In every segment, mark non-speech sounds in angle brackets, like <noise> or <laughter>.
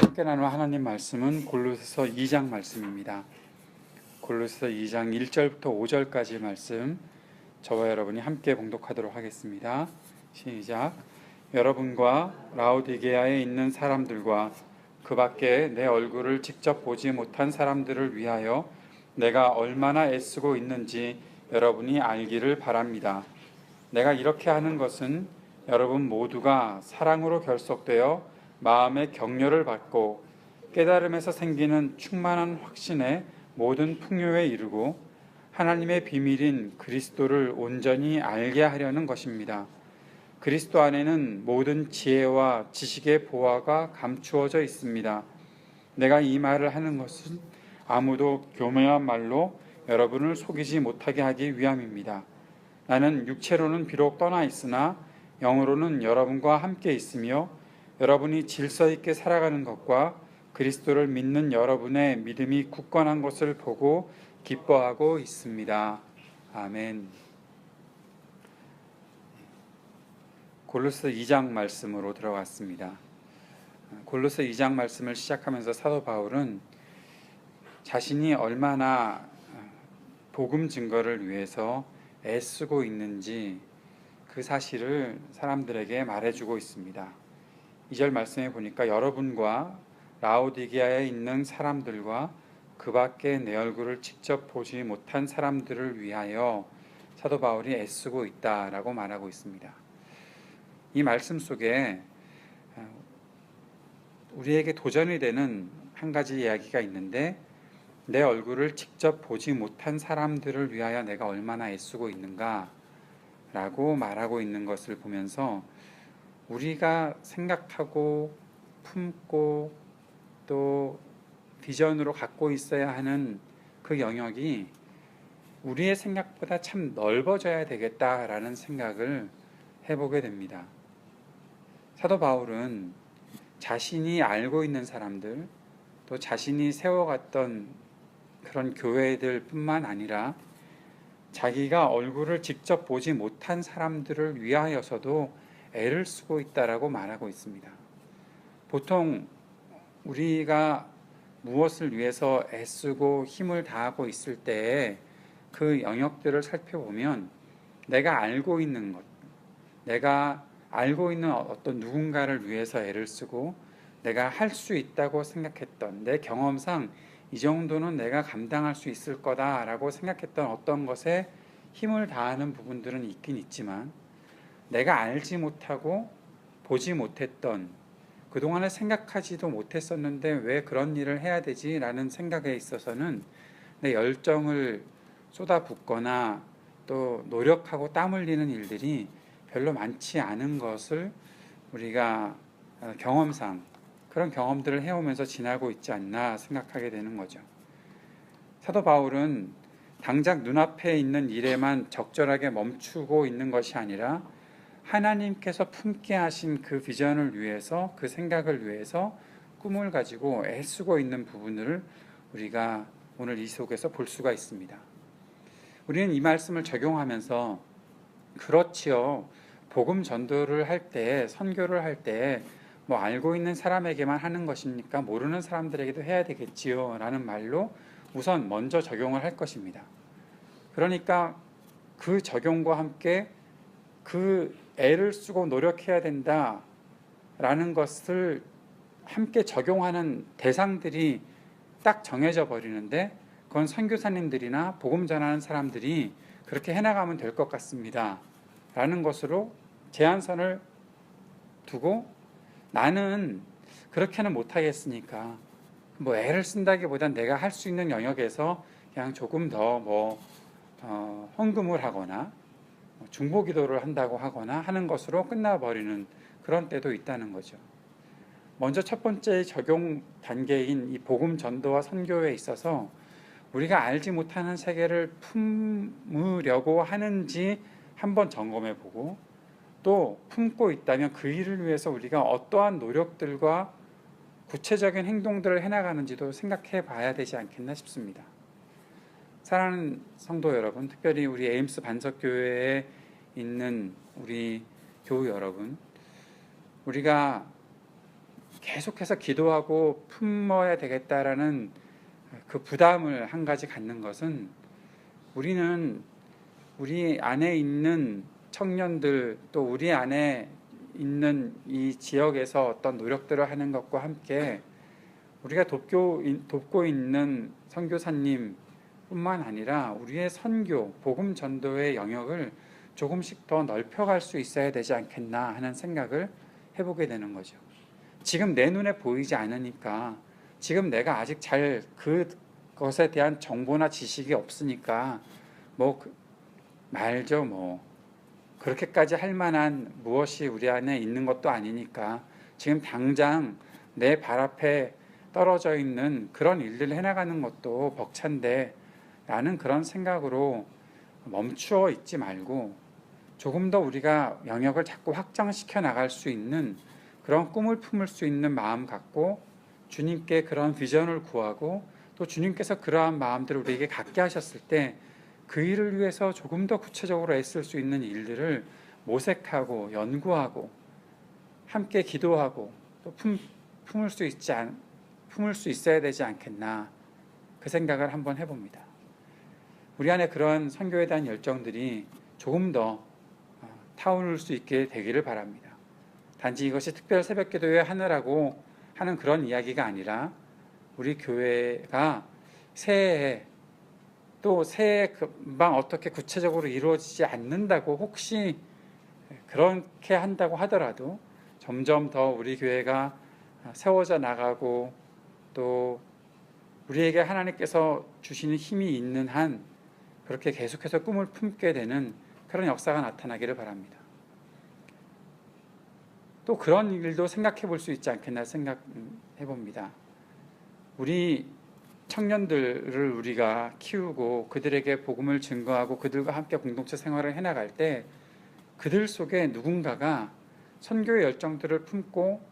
함께 나눌 하나님 말씀은 골로새서 2장 말씀입니다. 골로새서 2장 1절부터 5절까지 말씀 저와 여러분이 함께 봉독하도록 하겠습니다. 시작. 여러분과 라오디게아에 있는 사람들과 그 밖에 내 얼굴을 직접 보지 못한 사람들을 위하여 내가 얼마나 애쓰고 있는지 여러분이 알기를 바랍니다. 내가 이렇게 하는 것은 여러분 모두가 사랑으로 결속되어 마음의 격려를 받고 깨달음에서 생기는 충만한 확신에 모든 풍요에 이르고 하나님의 비밀인 그리스도를 온전히 알게 하려는 것입니다. 그리스도 안에는 모든 지혜와 지식의 보화가 감추어져 있습니다. 내가 이 말을 하는 것은 아무도 교묘한 말로 여러분을 속이지 못하게 하기 위함입니다. 나는 육체로는 비록 떠나 있으나 영으로는 여러분과 함께 있으며 여러분이 질서 있게 살아가는 것과 그리스도를 믿는 여러분의 믿음이 굳건한 것을 보고 기뻐하고 있습니다. 아멘. 골로새 2장 말씀으로 들어갔습니다. 골로새 2장 말씀을 시작하면서 사도 바울은 자신이 얼마나 복음 증거를 위해서 애쓰고 있는지 그 사실을 사람들에게 말해주고 있습니다. 2절 말씀에 보니까 여러분과 라오디게아에 있는 사람들과 그 밖에 내 얼굴을 직접 보지 못한 사람들을 위하여 사도 바울이 애쓰고 있다라고 말하고 있습니다. 이 말씀 속에 어, 우리에게 도전이 되는 한 가지 이야기가 있는데 내 얼굴을 직접 보지 못한 사람들을 위하여 내가 얼마나 애쓰고 있는가 라고 말하고 있는 것을 보면서 우리가 생각하고 품고 또 비전으로 갖고 있어야 하는 그 영역이 우리의 생각보다 참 넓어져야 되겠다라는 생각을 해보게 됩니다. 사도 바울은 자신이 알고 있는 사람들, 또 자신이 세워갔던 그런 교회들 뿐만 아니라 자기가 얼굴을 직접 보지 못한 사람들을 위하여서도 애를 쓰고 있다라고 말하고 있습니다. 보통 우리가 무엇을 위해서 애쓰고 힘을 다하고 있을 때그 영역들을 살펴보면 내가 알고 있는 것, 내가 알고 있는 어떤 누군가를 위해서 애를 쓰고 내가 할 수 있다고 생각했던 내 경험상 이 정도는 내가 감당할 수 있을 거다라고 생각했던 어떤 것에 힘을 다하는 부분들은 있긴 있지만 내가 알지 못하고 보지 못했던 그동안에 생각하지도 못했었는데 왜 그런 일을 해야 되지 라는 생각에 있어서는 내 열정을 쏟아붓거나 또 노력하고 땀 흘리는 일들이 별로 많지 않은 것을 우리가 경험상 그런 경험들을 해오면서 지나고 있지 않나 생각하게 되는 거죠. 사도 바울은 당장 눈앞에 있는 일에만 적절하게 멈추고 있는 것이 아니라 하나님께서 품게 하신 그 비전을 위해서 그 생각을 위해서 꿈을 가지고 애쓰고 있는 부분을 우리가 오늘 이 속에서 볼 수가 있습니다. 우리는 이 말씀을 적용하면서 그렇지요. 복음 전도를 할 때, 선교를 할 때, 뭐 알고 있는 사람에게만 하는 것입니까? 모르는 사람들에게도 해야 되겠지요. 라는 말로 우선 먼저 적용을 할 것입니다. 그러니까 그 적용과 함께 그 애를 쓰고 노력해야 된다. 라는 것을 함께 적용하는 대상들이 딱 정해져 버리는데 그건 선교사님들이나 복음 전하는 사람들이 그렇게 해나가면 될 것 같습니다. 라는 것으로 제한선을 두고 나는 그렇게는 못하겠으니까 뭐 애를 쓴다기보단 내가 할 수 있는 영역에서 그냥 조금 더뭐 어, 헌금을 하거나 중보 기도를 한다고 하거나 하는 것으로 끝나버리는 그런 때도 있다는 거죠. 먼저 첫 번째 적용 단계인 이 복음 전도와 선교에 있어서 우리가 알지 못하는 세계를 품으려고 하는지 한번 점검해 보고 또 품고 있다면 그 일을 위해서 우리가 어떠한 노력들과 구체적인 행동들을 해나가는지도 생각해 봐야 되지 않겠나 싶습니다. 사랑하는 성도 여러분, 특별히 우리 에임스 반석교회에 있는 우리 교우 여러분, 우리가 계속해서 기도하고 품어야 되겠다라는 그 부담을 한 가지 갖는 것은 우리는 우리 안에 있는 청년들 또 우리 안에 있는 이 지역에서 어떤 노력들을 하는 것과 함께 우리가 돕고, 있는 선교사님 뿐만 아니라 우리의 선교, 복음 전도의 영역을 조금씩 더 넓혀갈 수 있어야 되지 않겠나 하는 생각을 해보게 되는 거죠. 지금 내 눈에 보이지 않으니까 지금 내가 아직 잘 그것에 대한 정보나 지식이 없으니까 뭐 그- 말죠 뭐 그렇게까지 할 만한 무엇이 우리 안에 있는 것도 아니니까 지금 당장 내 발 앞에 떨어져 있는 그런 일들을 해나가는 것도 벅찬데 라는 그런 생각으로 멈추어 있지 말고 조금 더 우리가 영역을 자꾸 확장시켜 나갈 수 있는 그런 꿈을 품을 수 있는 마음 갖고 주님께 그런 비전을 구하고 또 주님께서 그러한 마음들을 우리에게 갖게 하셨을 때 그 일을 위해서 조금 더 구체적으로 애쓸 수 있는 일들을 모색하고 연구하고 함께 기도하고 또 품, 품을 수 있지 않, 품을 수 있어야 되지 않겠나 그 생각을 한번 해봅니다. 우리 안에 그런 선교에 대한 열정들이 조금 더 어, 타오를 수 있게 되기를 바랍니다. 단지 이것이 특별 새벽 기도회 하느라고 하는 그런 이야기가 아니라 우리 교회가 새해에 또 새해 금방 어떻게 구체적으로 이루어지지 않는다고 혹시 그렇게 한다고 하더라도 점점 더 우리 교회가 세워져 나가고 또 우리에게 하나님께서 주시는 힘이 있는 한 그렇게 계속해서 꿈을 품게 되는 그런 역사가 나타나기를 바랍니다. 또 그런 일도 생각해 볼 수 있지 않겠나 생각해 봅니다. 우리 청년들을 우리가 키우고 그들에게 복음을 증거하고 그들과 함께 공동체 생활을 해나갈 때 그들 속에 누군가가 선교의 열정들을 품고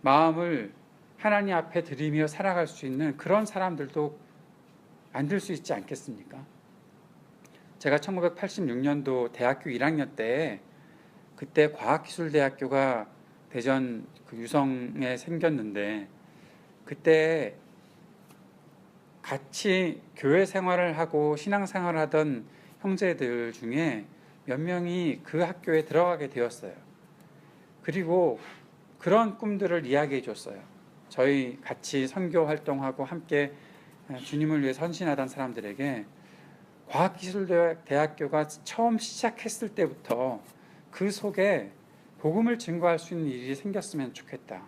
마음을 하나님 앞에 드리며 살아갈 수 있는 그런 사람들도 만들 수 있지 않겠습니까? 제가 1986년도 대학교 1학년 때 그때 과학기술대학교가 대전 그 유성에 생겼는데 그때 같이 교회 생활을 하고 신앙 생활을 하던 형제들 중에 몇 명이 그 학교에 들어가게 되었어요. 그리고 그런 꿈들을 이야기해 줬어요. 저희 같이 선교 활동하고 함께 주님을 위해 선신하던 사람들에게 과학기술대학교가 처음 시작했을 때부터 그 속에 복음을 증거할 수 있는 일이 생겼으면 좋겠다.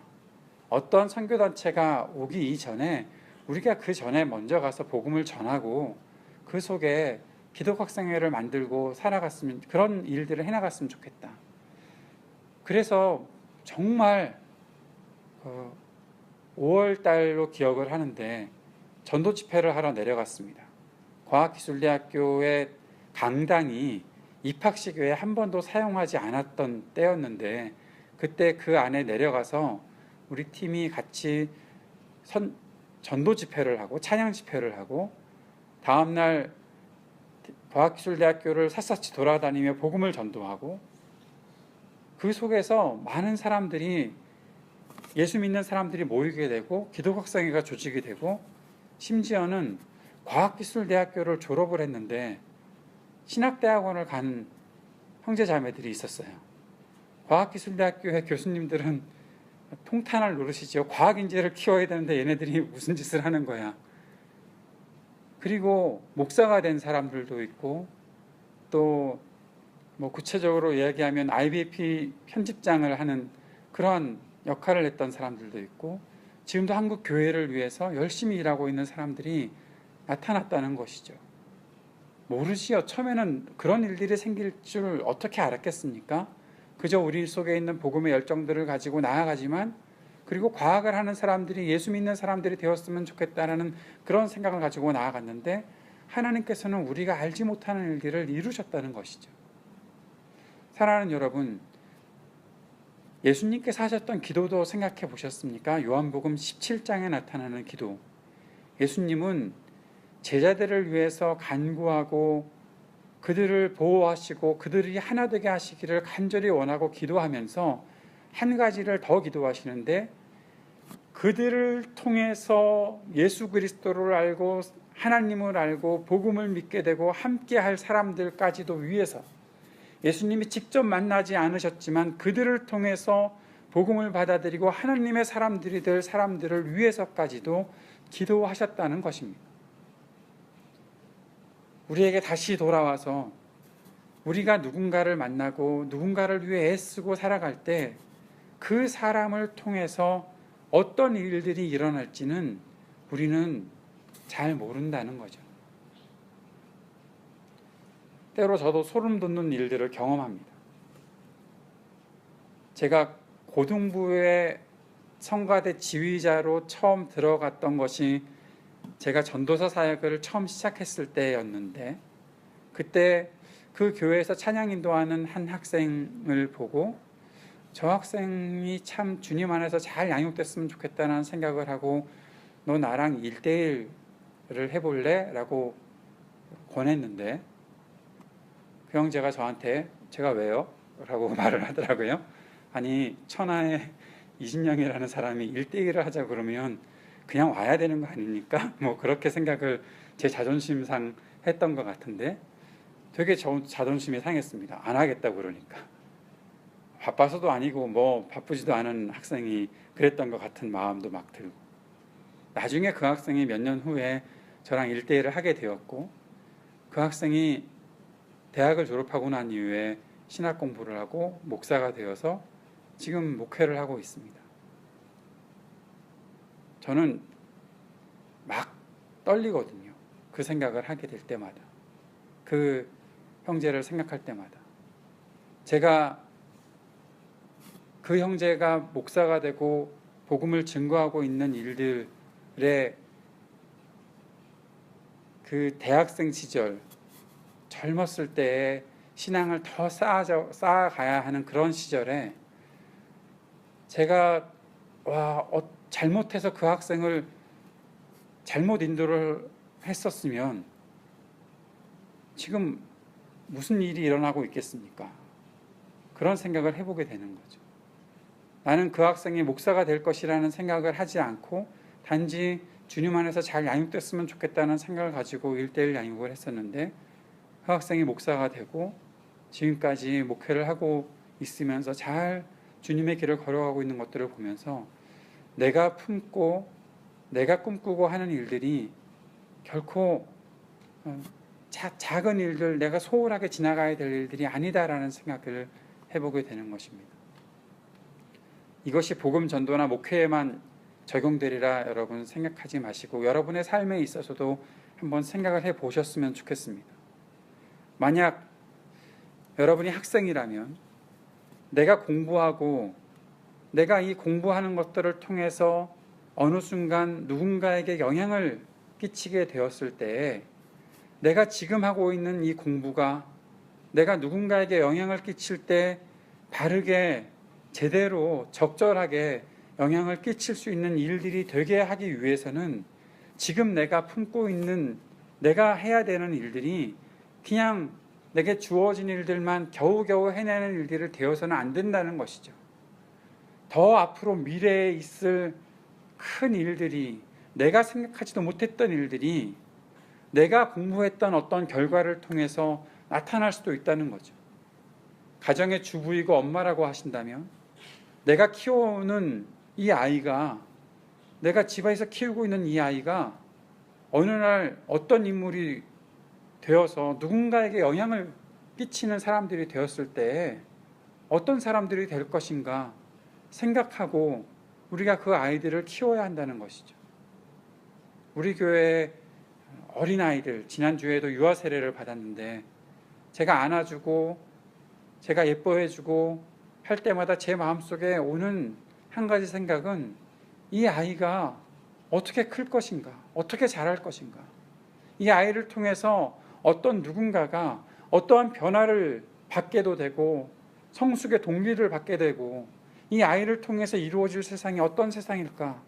어떤 선교단체가 오기 이전에 우리가 그 전에 먼저 가서 복음을 전하고 그 속에 기독학생회를 만들고 살아갔으면 그런 일들을 해나갔으면 좋겠다. 그래서 정말 어, 5월 달로 기억을 하는데 전도 집회를 하러 내려갔습니다. 과학기술대학교의 강당이 입학식 외에 한 번도 사용하지 않았던 때였는데 그때 그 안에 내려가서 우리 팀이 같이 선, 전도 집회를 하고 찬양 집회를 하고 다음 날 과학기술대학교를 샅샅이 돌아다니며 복음을 전도하고 그 속에서 많은 사람들이 예수 믿는 사람들이 모이게 되고 기독학생회가 조직이 되고 심지어는 과학기술대학교를 졸업을 했는데 신학대학원을 간 형제 자매들이 있었어요. 과학기술대학교의 교수님들은 통탄을 노릇이죠. 과학인재를 키워야 되는데 얘네들이 무슨 짓을 하는 거야. 그리고 목사가 된 사람들도 있고 또 뭐 구체적으로 이야기하면 IBP 편집장을 하는 그런 역할을 했던 사람들도 있고 지금도 한국 교회를 위해서 열심히 일하고 있는 사람들이 나타났다는 것이죠. 모르지요. 처음에는 그런 일들이 생길 줄 어떻게 알았겠습니까? 그저 우리 속에 있는 복음의 열정들을 가지고 나아가지만 그리고 과학을 하는 사람들이 예수 믿는 사람들이 되었으면 좋겠다라는 그런 생각을 가지고 나아갔는데 하나님께서는 우리가 알지 못하는 일들을 이루셨다는 것이죠. 사랑하는 여러분, 예수님께서 하셨던 기도도 생각해 보셨습니까? 요한복음 17장에 나타나는 기도. 예수님은 제자들을 위해서 간구하고 그들을 보호하시고 그들이 하나 되게 하시기를 간절히 원하고 기도하면서 한 가지를 더 기도하시는데 그들을 통해서 예수 그리스도를 알고 하나님을 알고 복음을 믿게 되고 함께 할 사람들까지도 위해서 예수님이 직접 만나지 않으셨지만 그들을 통해서 복음을 받아들이고 하나님의 사람들이 될 사람들을 위해서까지도 기도하셨다는 것입니다. 우리에게 다시 돌아와서 우리가 누군가를 만나고 누군가를 위해 애쓰고 살아갈 때 그 사람을 통해서 어떤 일들이 일어날지는 우리는 잘 모른다는 거죠. 때로 저도 소름 돋는 일들을 경험합니다. 제가 고등부의 성가대 지휘자로 처음 들어갔던 것이 제가 전도사 사역을 처음 시작했을 때였는데 그때 그 교회에서 찬양 인도하는 한 학생을 보고 저 학생이 참 주님 안에서 잘 양육됐으면 좋겠다는 생각을 하고 너 나랑 일대일을 해볼래? 라고 권했는데 그 형제가 저한테 제가 왜요? 라고 <laughs> 말을 하더라고요. 아니 천하에 이진영이라는 사람이 1대1을 하자 그러면 그냥 와야 되는 거 아닙니까? <laughs> 뭐 그렇게 생각을 제 자존심상 했던 것 같은데 되게 저 자존심이 상했습니다. 안 하겠다고 그러니까. 바빠서도 아니고 뭐 바쁘지도 않은 학생이 그랬던 것 같은 마음도 막 들고 나중에 그 학생이 몇 년 후에 저랑 일대일을 하게 되었고 그 학생이 대학을 졸업하고 난 이후에 신학 공부를 하고 목사가 되어서 지금 목회를 하고 있습니다. 저는 막 떨리거든요. 그 생각을 하게 될 때마다. 그 형제를 생각할 때마다. 제가 그 형제가 목사가 되고 복음을 증거하고 있는 일들의 그 대학생 시절 젊었을 때의 신앙을 더 쌓아 쌓아가야 하는 그런 시절에 제가 와 어, 잘못해서 그 학생을 잘못 인도를 했었으면 지금 무슨 일이 일어나고 있겠습니까? 그런 생각을 해보게 되는 거죠. 나는 그 학생이 목사가 될 것이라는 생각을 하지 않고 단지 주님 안에서 잘 양육됐으면 좋겠다는 생각을 가지고 일대일 양육을 했었는데 그 학생이 목사가 되고 지금까지 목회를 하고 있으면서 잘 주님의 길을 걸어가고 있는 것들을 보면서 내가 품고 내가 꿈꾸고 하는 일들이 결코 어, 자, 작은 일들 내가 소홀하게 지나가야 될 일들이 아니다라는 생각을 해보게 되는 것입니다. 이것이 복음 전도나 목회에만 적용되리라 여러분 생각하지 마시고 여러분의 삶에 있어서도 한번 생각을 해 보셨으면 좋겠습니다. 만약 여러분이 학생이라면 내가 공부하고 내가 이 공부하는 것들을 통해서 어느 순간 누군가에게 영향을 끼치게 되었을 때 내가 지금 하고 있는 이 공부가 내가 누군가에게 영향을 끼칠 때 바르게 제대로 적절하게 영향을 끼칠 수 있는 일들이 되게 하기 위해서는 지금 내가 품고 있는 내가 해야 되는 일들이 그냥 내게 주어진 일들만 겨우겨우 해내는 일들을 되어서는 안 된다는 것이죠. 더 앞으로 미래에 있을 큰 일들이 내가 생각하지도 못했던 일들이 내가 공부했던 어떤 결과를 통해서 나타날 수도 있다는 거죠. 가정의 주부이고 엄마라고 하신다면 내가 키워오는 이 아이가 내가 집에서 키우고 있는 이 아이가 어느 날 어떤 인물이 되어서 누군가에게 영향을 끼치는 사람들이 되었을 때 어떤 사람들이 될 것인가 생각하고 우리가 그 아이들을 키워야 한다는 것이죠. 우리 교회 어린 아이들 지난주에도 유아 세례를 받았는데 제가 안아주고 제가 예뻐해주고 할 때마다 제 마음속에 오는 한 가지 생각은 이 아이가 어떻게 클 것인가, 어떻게 자랄 것인가. 이 아이를 통해서 어떤 누군가가 어떠한 변화를 받게도 되고 성숙의 동기를 받게 되고 이 아이를 통해서 이루어질 세상이 어떤 세상일까?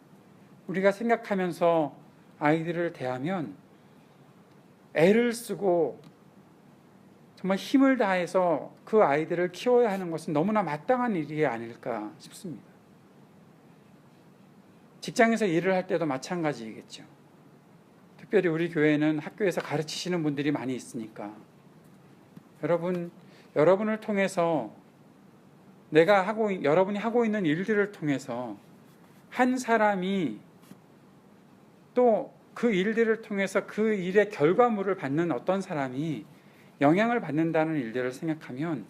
우리가 생각하면서 아이들을 대하면 애를 쓰고 정말 힘을 다해서 그 아이들을 키워야 하는 것은 너무나 마땅한 일이 아닐까 싶습니다. 직장에서 일을 할 때도 마찬가지이겠죠. 특별히 우리 교회는 학교에서 가르치시는 분들이 많이 있으니까 여러분 여러분을 통해서 내가 하고 여러분이 하고 있는 일들을 통해서 한 사람이 또 그 일들을 통해서 그 일의 결과물을 받는 어떤 사람이 영향을 받는다는 일들을 생각하면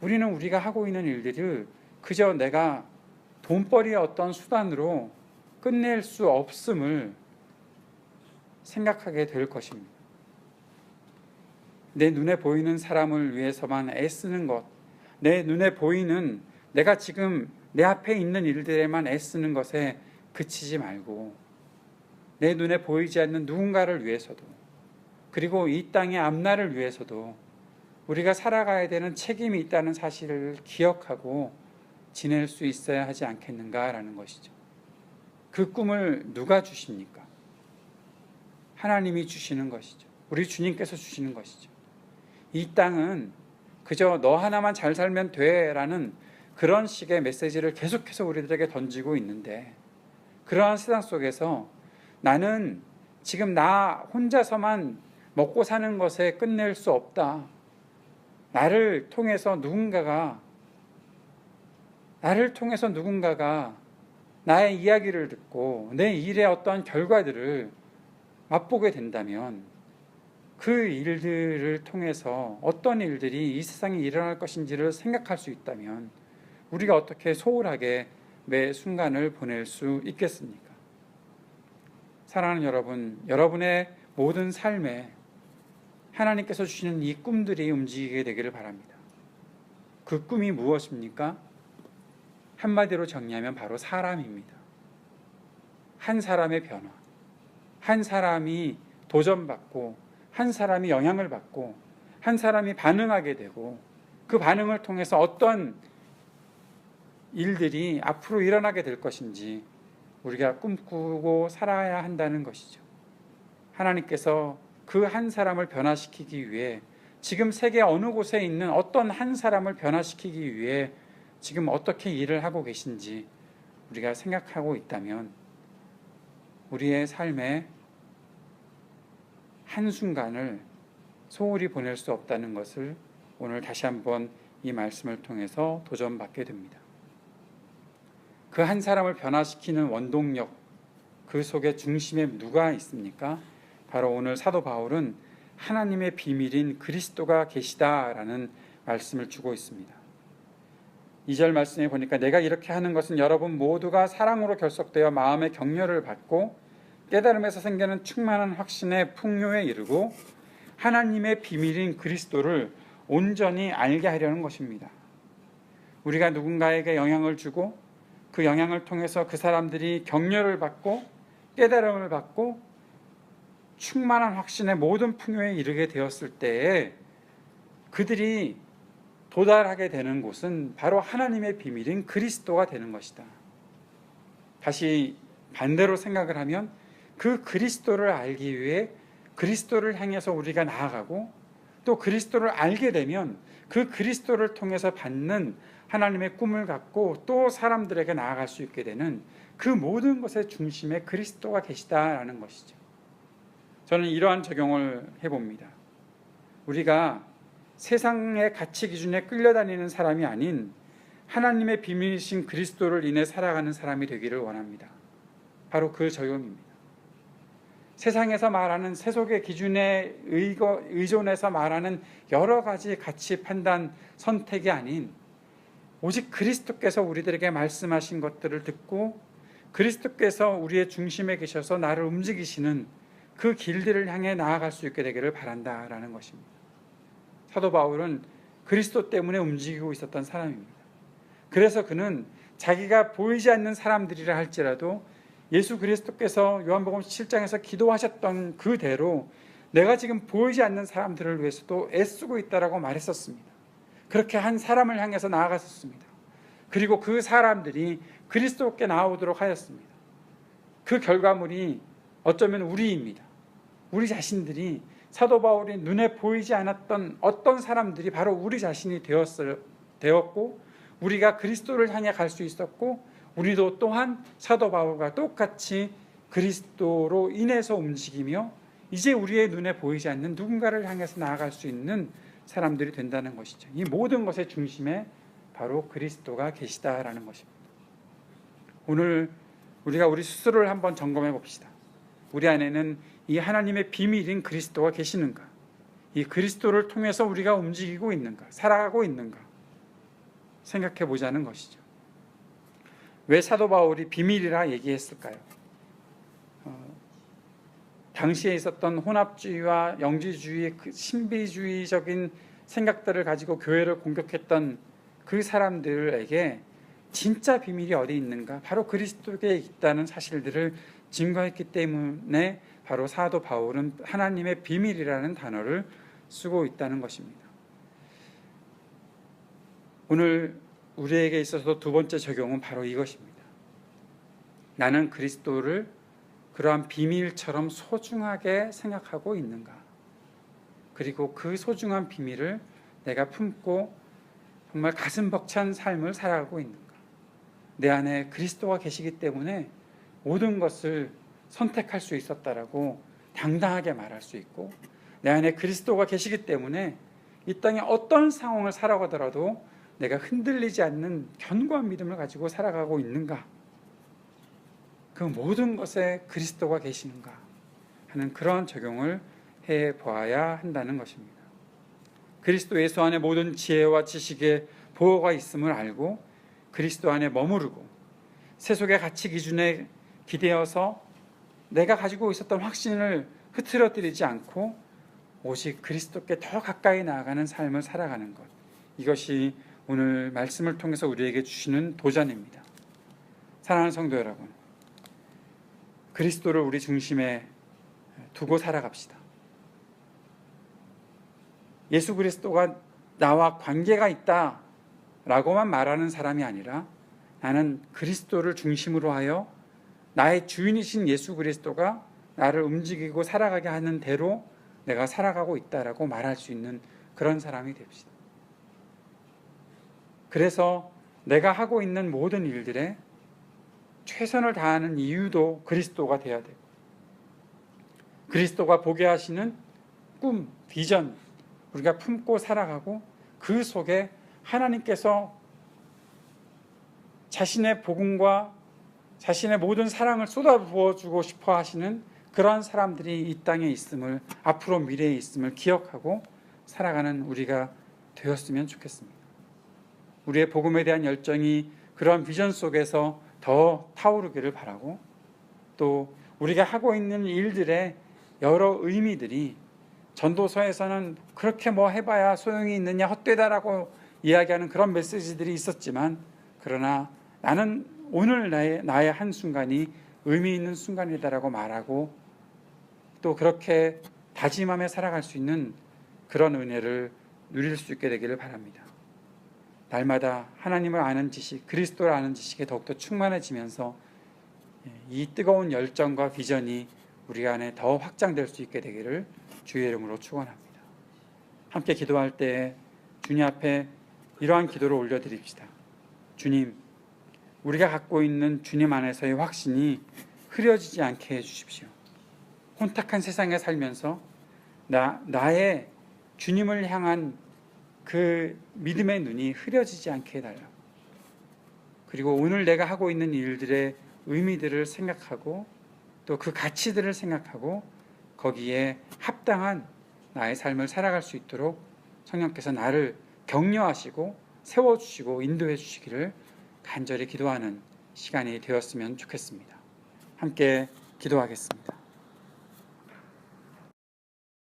우리는 우리가 하고 있는 일들을 그저 내가 돈벌이의 어떤 수단으로 끝낼 수 없음을 생각하게 될 것입니다. 내 눈에 보이는 사람을 위해서만 애쓰는 것, 내 눈에 보이는 내가 지금 내 앞에 있는 일들에만 애쓰는 것에 그치지 말고 내 눈에 보이지 않는 누군가를 위해서도 그리고 이 땅의 앞날을 위해서도 우리가 살아가야 되는 책임이 있다는 사실을 기억하고 지낼 수 있어야 하지 않겠는가라는 것이죠. 그 꿈을 누가 주십니까? 하나님이 주시는 것이죠. 우리 주님께서 주시는 것이죠. 이 땅은 그저 너 하나만 잘 살면 돼라는 그런 식의 메시지를 계속해서 우리들에게 던지고 있는데 그러한 세상 속에서 나는 지금 나 혼자서만 먹고 사는 것에 끝낼 수 없다. 나를 통해서 누군가가 나를 통해서 누군가가 나의 이야기를 듣고 내 일의 어떤 결과들을 맛보게 된다면 그 일들을 통해서 어떤 일들이 이 세상에 일어날 것인지를 생각할 수 있다면 우리가 어떻게 소홀하게 매 순간을 보낼 수 있겠습니까? 사랑하는 여러분, 여러분의 모든 삶에 하나님께서 주시는 이 꿈들이 움직이게 되기를 바랍니다. 그 꿈이 무엇입니까? 한마디로 정리하면 바로 사람입니다. 한 사람의 변화, 한 사람이 도전받고, 한 사람이 영향을 받고, 한 사람이 반응하게 되고, 그 반응을 통해서 어떤 일들이 앞으로 일어나게 될 것인지 우리가 꿈꾸고 살아야 한다는 것이죠. 하나님께서 그 한 사람을 변화시키기 위해 지금 세계 어느 곳에 있는 어떤 한 사람을 변화시키기 위해 지금 어떻게 일을 하고 계신지 우리가 생각하고 있다면 우리의 삶의 한순간을 소홀히 보낼 수 없다는 것을 오늘 다시 한번 이 말씀을 통해서 도전받게 됩니다. 그 한 사람을 변화시키는 원동력, 그 속에 중심에 누가 있습니까? 바로 오늘 사도 바울은 하나님의 비밀인 그리스도가 계시다라는 말씀을 주고 있습니다. 2절 말씀에 보니까 내가 이렇게 하는 것은 여러분 모두가 사랑으로 결속되어 마음의 격려를 받고 깨달음에서 생기는 충만한 확신의 풍요에 이르고 하나님의 비밀인 그리스도를 온전히 알게 하려는 것입니다. 우리가 누군가에게 영향을 주고 그 영향을 통해서 그 사람들이 격려를 받고 깨달음을 받고 충만한 확신의 모든 풍요에 이르게 되었을 때에 그들이 도달하게 되는 곳은 바로 하나님의 비밀인 그리스도가 되는 것이다. 다시 반대로 생각을 하면 그 그리스도를 알기 위해 그리스도를 향해서 우리가 나아가고 또 그리스도를 알게 되면 그 그리스도를 통해서 받는 하나님의 꿈을 갖고 또 사람들에게 나아갈 수 있게 되는 그 모든 것의 중심에 그리스도가 계시다라는 것이죠. 저는 이러한 적용을 해봅니다. 우리가 세상의 가치 기준에 끌려다니는 사람이 아닌 하나님의 비밀이신 그리스도를 인해 살아가는 사람이 되기를 원합니다. 바로 그 적용입니다. 세상에서 말하는 세속의 기준에 의존해서 말하는 여러 가지 가치 판단 선택이 아닌 오직 그리스도께서 우리들에게 말씀하신 것들을 듣고 그리스도께서 우리의 중심에 계셔서 나를 움직이시는 그 길들을 향해 나아갈 수 있게 되기를 바란다라는 것입니다. 사도 바울은 그리스도 때문에 움직이고 있었던 사람입니다. 그래서 그는 자기가 보이지 않는 사람들이라 할지라도 예수 그리스도께서 요한복음 7장에서 기도하셨던 그대로 내가 지금 보이지 않는 사람들을 위해서도 애쓰고 있다라고 말했었습니다. 그렇게 한 사람을 향해서 나아갔었습니다. 그리고 그 사람들이 그리스도께 나오도록 하였습니다. 그 결과물이 어쩌면 우리입니다. 우리 자신들이 사도 바울이 눈에 보이지 않았던 어떤 사람들이 바로 우리 자신이 되었을, 되었고 우리가 그리스도를 향해 갈 수 있었고 우리도 또한 사도 바울과 똑같이 그리스도로 인해서 움직이며 이제 우리의 눈에 보이지 않는 누군가를 향해서 나아갈 수 있는 사람들이 된다는 것이죠. 이 모든 것의 중심에 바로 그리스도가 계시다라는 것입니다. 오늘 우리가 우리 스스로를 한번 점검해 봅시다. 우리 안에는 이 하나님의 비밀인 그리스도가 계시는가? 이 그리스도를 통해서 우리가 움직이고 있는가? 살아가고 있는가? 생각해 보자는 것이죠. 왜 사도 바울이 비밀이라 얘기했을까요? 어, 당시에 있었던 혼합주의와 영지주의, 그 신비주의적인 생각들을 가지고 교회를 공격했던 그 사람들에게 진짜 비밀이 어디 있는가? 바로 그리스도에 있다는 사실들을 증거했기 때문에 바로 사도 바울은 하나님의 비밀이라는 단어를 쓰고 있다는 것입니다. 오늘 우리에게 있어서 두 번째 적용은 바로 이것입니다. 나는 그리스도를 그러한 비밀처럼 소중하게 생각하고 있는가? 그리고 그 소중한 비밀을 내가 품고 정말 가슴 벅찬 삶을 살아가고 있는가? 내 안에 그리스도가 계시기 때문에 모든 것을 선택할 수 있었다라고 당당하게 말할 수 있고 내 안에 그리스도가 계시기 때문에 이 땅에 어떤 상황을 살아가더라도 내가 흔들리지 않는 견고한 믿음을 가지고 살아가고 있는가? 그 모든 것에 그리스도가 계시는가? 하는 그런 적용을 해 보아야 한다는 것입니다. 그리스도 예수 안에 모든 지혜와 지식의 보호가 있음을 알고 그리스도 안에 머무르고 세속의 가치 기준에 기대어서 내가 가지고 있었던 확신을 흐트러뜨리지 않고 오직 그리스도께 더 가까이 나아가는 삶을 살아가는 것. 이것이 오늘 말씀을 통해서 우리에게 주시는 도전입니다. 사랑하는 성도 여러분, 그리스도를 우리 중심에 두고 살아갑시다. 예수 그리스도가 나와 관계가 있다 라고만 말하는 사람이 아니라 나는 그리스도를 중심으로 하여 나의 주인이신 예수 그리스도가 나를 움직이고 살아가게 하는 대로 내가 살아가고 있다라고 말할 수 있는 그런 사람이 됩시다. 그래서 내가 하고 있는 모든 일들에 최선을 다하는 이유도 그리스도가 돼야 되고 그리스도가 보게 하시는 꿈, 비전 우리가 품고 살아가고 그 속에 하나님께서 자신의 복음과 자신의 모든 사랑을 쏟아부어 주고 싶어 하시는 그러한 사람들이 이 땅에 있음을 앞으로 미래에 있음을 기억하고 살아가는 우리가 되었으면 좋겠습니다. 우리의 복음에 대한 열정이 그러한 비전 속에서 더 타오르기를 바라고 또 우리가 하고 있는 일들의 여러 의미들이 전도서에서는 그렇게 뭐 해봐야 소용이 있느냐 헛되다라고 이야기하는 그런 메시지들이 있었지만 그러나 나는 오늘 나의, 나의 한 순간이 의미 있는 순간이다라고 말하고 또 그렇게 다짐하며 살아갈 수 있는 그런 은혜를 누릴 수 있게 되기를 바랍니다. 날마다 하나님을 아는 지식, 그리스도를 아는 지식에 더욱더 충만해지면서 이 뜨거운 열정과 비전이 우리 안에 더 확장될 수 있게 되기를 주의 이름으로 축원합니다. 함께 기도할 때 주님 앞에 이러한 기도를 올려드립시다. 주님, 우리가 갖고 있는 주님 안에서의 확신이 흐려지지 않게 해주십시오. 혼탁한 세상에 살면서 나, 나의 주님을 향한 그 믿음의 눈이 흐려지지 않게 해달라. 그리고 오늘 내가 하고 있는 일들의 의미들을 생각하고 또 그 가치들을 생각하고 거기에 합당한 나의 삶을 살아갈 수 있도록 성령께서 나를 격려하시고 세워주시고 인도해 주시기를 간절히 기도하는 시간이 되었으면 좋겠습니다. 함께 기도하겠습니다.